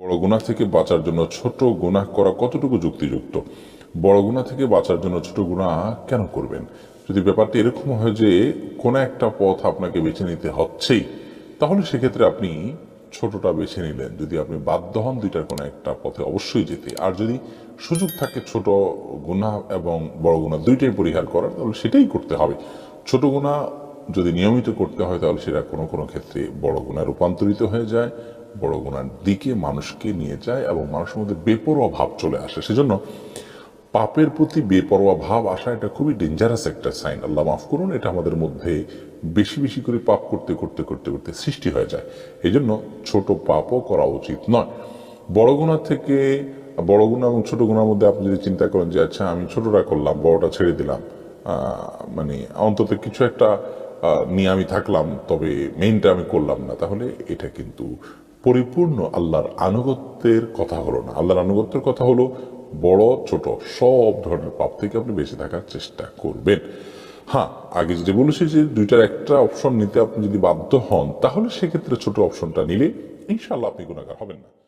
বড় গুণা থেকে বাঁচার জন্য ছোট গুনাহ করা কতটুকু যুক্তিযুক্ত? বড় গুণা থেকে বাঁচার জন্য ছোট গুনাহ কেন করবেন? যদি ব্যাপারটা এরকম হয় যে কোনো একটা পথ আপনাকে বেছে নিতে হচ্ছেই, তাহলে সেক্ষেত্রে আপনি ছোটটা বেছে নিলেন। যদি আপনি বাধ্য হন দুইটার কোনো একটা পথে অবশ্যই যেতে। আর যদি সুযোগ থাকে ছোট গুনাহ এবং বড় গুনাহ দুইটাই পরিহার করার, তাহলে সেটাই করতে হবে। ছোট গুনাহ যদি নিয়মিত করতে হয়, তাহলে সেটা কোনো কোনো ক্ষেত্রে বড় গুণা রূপান্তরিত হয়ে যায়। বড় গুণার দিকে মানুষকে নিয়ে যায় এবং মানুষের মধ্যে বেপরোয়া ভাব চলে আসে। সেজন্য পাপের প্রতি বেপরোয়া ভাব আসা এটা খুবই ডেঞ্জারাস একটা সাইন আল্লাহ মাফ করুন, এটা আমাদের মধ্যে বেশি বেশি করে পাপ করতে করতে করতে করতে সৃষ্টি হয়ে যায়। এই জন্য ছোট পাপও করা উচিত নয়। বড় গুণা থেকে বড় গুণা এবং ছোটো গুণার মধ্যে আপনি যদি চিন্তা করেন যে আচ্ছা আমি ছোটোটা করলাম, বড়টা ছেড়ে দিলাম। মানে অন্তত কিছু একটা নিয়ে আমি থাকলাম, তবে মেইনটা আমি করলাম না। তাহলে এটা কিন্তু পরিপূর্ণ আল্লাহর আনুগত্যের কথা হলো না। আল্লাহর আনুগত্যের কথা হলো বড়, ছোট, সব ধরনের পাপ থেকে আপনি বেঁচে থাকার চেষ্টা করবেন। হ্যাঁ আগে যেটা বলেছি যে দুইটার একটা অপশন নিতে আপনি যদি বাধ্য হন, তাহলে সেক্ষেত্রে ছোট অপশনটা নিলে ইনশাল্লাহ আপনি গুণাগার হবেন না।